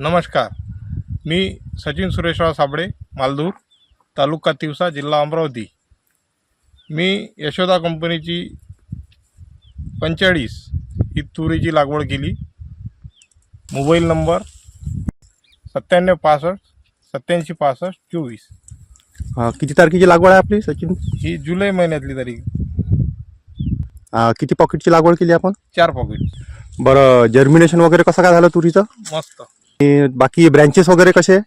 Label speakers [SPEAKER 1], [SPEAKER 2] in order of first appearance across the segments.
[SPEAKER 1] नमस्कार. मी सचिन सुरेशराव साबळे मालदूर तालुका तिवसा जिल्हा अमरावती. मी यशोदा कंपनीची पंचेचाळीस ही तुरीची लागवड केली. मोबाईल नंबर सत्त्याण्णव पासष्ट सत्याऐंशी पासष्ट चोवीस.
[SPEAKER 2] अं, किती तारखेची लागवड आहे आपली सचिन?
[SPEAKER 1] ही जुलै महिन्यातली तारीख.
[SPEAKER 2] अं, किती पॉकेटची लागवड केली आपण?
[SPEAKER 1] चार पॉकेट
[SPEAKER 2] बरं जर्मिनेशन वगैरे कसं काय झालं तुरीचं?
[SPEAKER 1] मस्त.
[SPEAKER 2] आणि बाकी ब्रँचेस वगैरे कसे?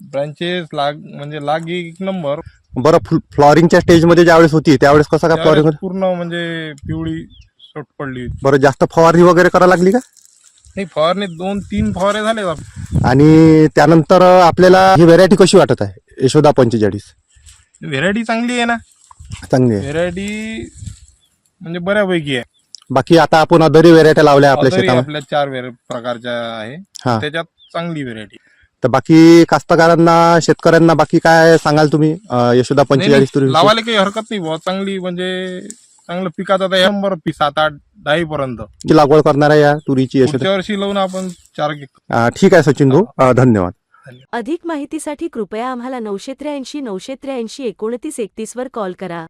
[SPEAKER 1] ब्रँचेस लाग म्हणजे लाग एक नंबर
[SPEAKER 2] बरं फ्ल- फ्लॉरिंगच्या स्टेजमध्ये ज्यावेळेस होती त्यावेळेस कसं काय
[SPEAKER 1] त्यावेळेस
[SPEAKER 2] फ्लॉरिंग
[SPEAKER 1] पूर्ण म्हणजे पिवळी सोट पडली होती.
[SPEAKER 2] बरं जास्त फवारणी वगैरे करायला लागली का?
[SPEAKER 1] नाही फवारणी दोन तीन फवारे झाले
[SPEAKER 2] आणि त्यानंतर आपल्याला ही व्हेरायटी कशी वाटत आहे? यशोदा पंचेचाळीस.
[SPEAKER 1] व्हेरायटी चांगली आहे ना.
[SPEAKER 2] चांगली आहे.
[SPEAKER 1] व्हेरायटी म्हणजे बऱ्यापैकी आहे.
[SPEAKER 2] बाकी आता आपण अदरी व्हेरायटी लावल्या आपल्या शेतामध्ये.
[SPEAKER 1] आपल्या चार प्रकारच्या आहे.
[SPEAKER 2] हा.
[SPEAKER 1] त्याच्यात चांगली व्हेरायटी
[SPEAKER 2] तर बाकी कास्तकारांना शेतकऱ्यांना बाकी काय सांगाल तुम्ही? अं, यशोदा पंचेचाळीस तुरी
[SPEAKER 1] लावायला काही हरकत नाही बुवा. चांगली म्हणजे चांगलं पिकाचा आता नंबर पी सात आठ दहा पर्यंत.
[SPEAKER 2] ची लागवड करणार आहे या तुरीची यशोदा.
[SPEAKER 1] पुढच्या वर्षी लावून आपण चार
[SPEAKER 2] अं, ठीक आहे सचिन भाऊ. अं, धन्यवाद.
[SPEAKER 3] अधिक माहितीसाठी कृपया आम्हाला नऊशे त्र्याऐंशी नऊशे त्र्याऐंशी एकोणतीस एकतीसवर कॉल करा.